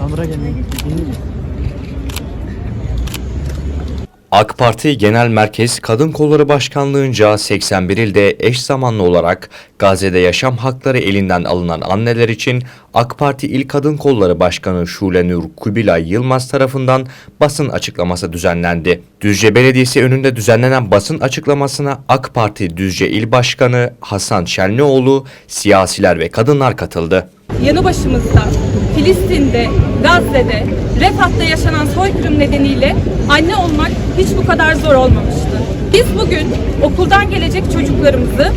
Amra gelmeyi AK Parti Genel Merkez Kadın Kolları Başkanlığınca 81 ilde eş zamanlı olarak Gazze'de yaşam hakları elinden alınan anneler için AK Parti İl Kadın Kolları Başkanı Şule Nur Kubilay Yılmaz tarafından basın açıklaması düzenlendi. Düzce Belediyesi önünde düzenlenen basın açıklamasına AK Parti Düzce İl Başkanı Hasan Şenlioğlu, siyasiler ve kadınlar katıldı. Yanı başımızda Filistin'de, Gazze'de, Refat'ta yaşanan soykırım nedeniyle anne olmak hiç bu kadar zor olmamıştı. Biz bugün okuldan gelecek çocuklarımızı,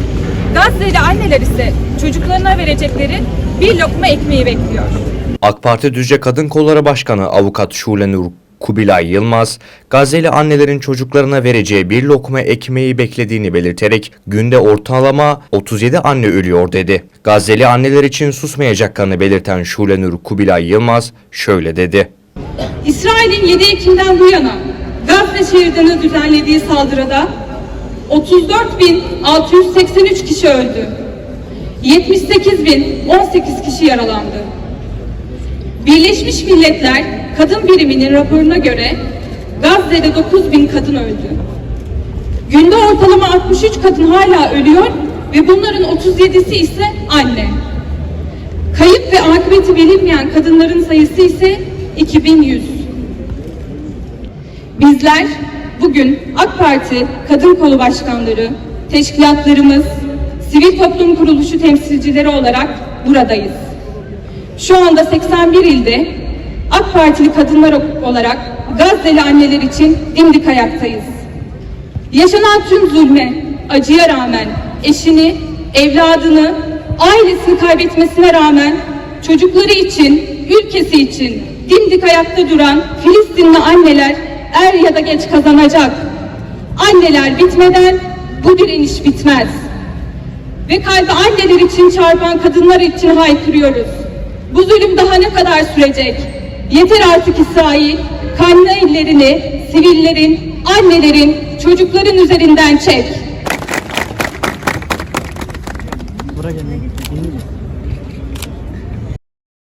Gazze'li anneler ise çocuklarına verecekleri bir lokma ekmeği bekliyor. AK Parti Düzce Kadın Kolları Başkanı Avukat Şule Nur Kubilay Yılmaz, Gazze'li annelerin çocuklarına vereceği bir lokma ekmeği beklediğini belirterek günde ortalama 37 anne ölüyor dedi. Gazze'li anneler için susmayacaklarını belirten Şule Nur Kubilay Yılmaz şöyle dedi. İsrail'in 7 Ekim'den bu yana Gazze şeridine düzenlediği saldırıda 34.683 kişi öldü. 78.018 kişi yaralandı. Birleşmiş Milletler Kadın Biriminin raporuna göre Gazze'de 9.000 kadın öldü. Günde ortalama 63 kadın hala ölüyor ve bunların 37'si ise anne. Kayıp ve akıbeti bilinmeyen kadınların sayısı ise 2100. Bizler bugün AK Parti Kadın Kolu Başkanları, teşkilatlarımız, sivil toplum kuruluşu temsilcileri olarak buradayız. Şu anda 81 ilde AK Partili kadınlar olarak Gazze'li anneler için dimdik ayaktayız. Yaşanan tüm zulme, acıya rağmen eşini, evladını, ailesini kaybetmesine rağmen çocukları için, ülkesi için dimdik ayakta duran Filistinli anneler er ya da geç kazanacak. Anneler bitmeden bu direniş bitmez. Ve kalbi anneler için çarpan kadınlar için haykırıyoruz. Bu zulüm daha ne kadar sürecek? Yeter artık İsrail, kanlı ellerini sivillerin, annelerin, çocukların üzerinden çek. Amra gelmeyi